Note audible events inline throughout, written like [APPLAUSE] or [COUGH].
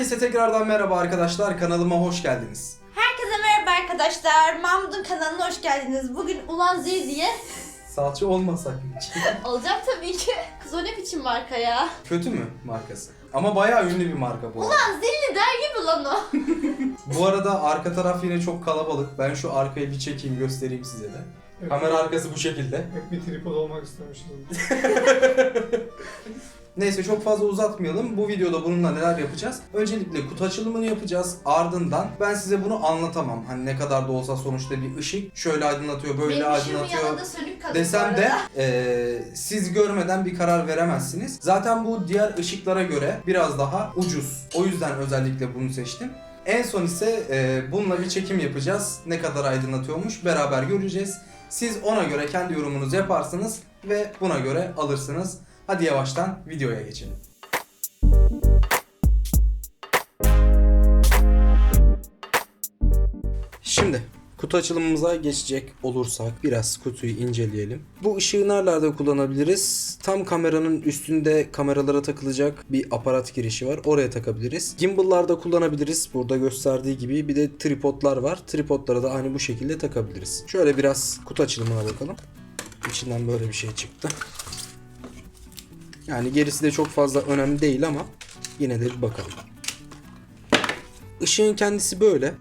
Herkese tekrardan merhaba arkadaşlar. Kanalıma hoş geldiniz. Herkese merhaba arkadaşlar. Mahmut'un kanalına hoş geldiniz. Bugün Ulan Zil diye Salça olmasak hiç. [LAUGHS] olacak tabii ki. Kız o ne biçim marka ya? Kötü mü markası? Ama bayağı ünlü bir marka bu. Ulan Zilli der gibi lan o. [LAUGHS] Bu arada arka taraf yine çok kalabalık. Ben şu arkayı bir çekeyim göstereyim size de. Kamera arkası bu şekilde. Hep bir tripod olmak istemiştim. [LAUGHS] Neyse çok fazla uzatmayalım. Bu videoda bununla neler yapacağız? Öncelikle kutu açılımını yapacağız. Ardından ben size bunu anlatamam. Hani ne kadar da olsa sonuçta bir ışık şöyle aydınlatıyor, böyle Benim aydınlatıyor. desem de eee, siz görmeden bir karar veremezsiniz. Zaten bu diğer ışıklara göre biraz daha ucuz. O yüzden özellikle bunu seçtim. En son ise eee, bununla bir çekim yapacağız. Ne kadar aydınlatıyormuş beraber göreceğiz. Siz ona göre kendi yorumunuzu yaparsınız ve buna göre alırsınız. Hadi yavaştan videoya geçelim. Şimdi kutu açılımımıza geçecek olursak biraz kutuyu inceleyelim. Bu ışığı nerelerde kullanabiliriz? Tam kameranın üstünde kameralara takılacak bir aparat girişi var. Oraya takabiliriz. Gimbal'larda kullanabiliriz. Burada gösterdiği gibi bir de tripodlar var. Tripodlara da aynı bu şekilde takabiliriz. Şöyle biraz kutu açılımına bakalım. İçinden böyle bir şey çıktı. Yani gerisi de çok fazla önemli değil ama yine de bir bakalım. Işığın kendisi böyle.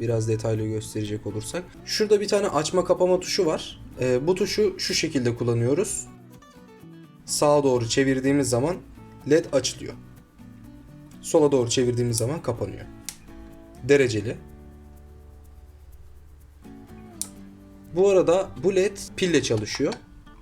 Biraz detaylı gösterecek olursak. Şurada bir tane açma kapama tuşu var. Ee, bu tuşu şu şekilde kullanıyoruz. Sağa doğru çevirdiğimiz zaman led açılıyor. Sola doğru çevirdiğimiz zaman kapanıyor. Dereceli. Bu arada bu led pille çalışıyor.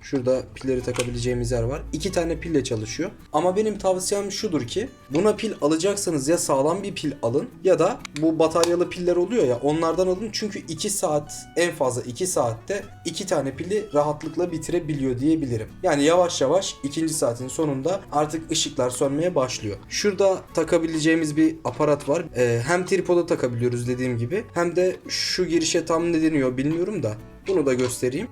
Şurada pilleri takabileceğimiz yer var. İki tane pille çalışıyor. Ama benim tavsiyem şudur ki buna pil alacaksanız ya sağlam bir pil alın ya da bu bataryalı piller oluyor ya onlardan alın. Çünkü 2 saat en fazla 2 saatte 2 tane pili rahatlıkla bitirebiliyor diyebilirim. Yani yavaş yavaş ikinci saatin sonunda artık ışıklar sönmeye başlıyor. Şurada takabileceğimiz bir aparat var. Ee, hem tripoda takabiliyoruz dediğim gibi hem de şu girişe tam ne deniyor bilmiyorum da bunu da göstereyim.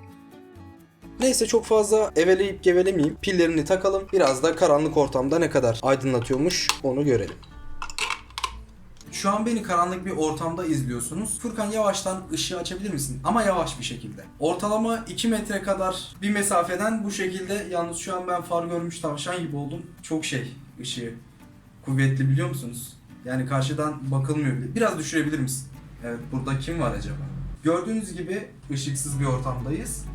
Neyse çok fazla eveleyip gevelemeyeyim. Pillerini takalım. Biraz da karanlık ortamda ne kadar aydınlatıyormuş onu görelim. Şu an beni karanlık bir ortamda izliyorsunuz. Furkan yavaştan ışığı açabilir misin? Ama yavaş bir şekilde. Ortalama 2 metre kadar bir mesafeden bu şekilde yalnız şu an ben far görmüş tavşan gibi oldum. Çok şey ışığı kuvvetli biliyor musunuz? Yani karşıdan bakılmıyor bile. Biraz düşürebilir misin? Evet burada kim var acaba? Gördüğünüz gibi ışıksız bir ortamdayız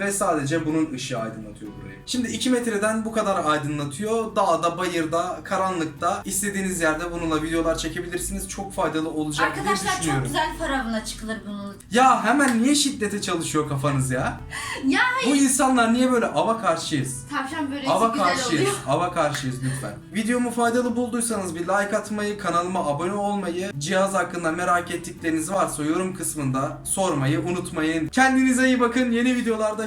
ve sadece bunun ışığı aydınlatıyor burayı. Şimdi 2 metreden bu kadar aydınlatıyor. Dağda, bayırda, karanlıkta istediğiniz yerde bununla videolar çekebilirsiniz. Çok faydalı olacak diye Arkadaşlar çok güzel paravına çıkılır bunun. Ya hemen niye şiddete çalışıyor kafanız ya? [LAUGHS] Ya Bu insanlar niye böyle ava karşıyız? tavşan böreği Ava güzel karşıyız. oluyor. Ava karşıyız lütfen. Videomu faydalı bulduysanız bir like atmayı, kanalıma abone olmayı, cihaz hakkında merak ettikleriniz varsa yorum kısmında sormayı unutmayın. Kendinize iyi bakın. Yeni videolarda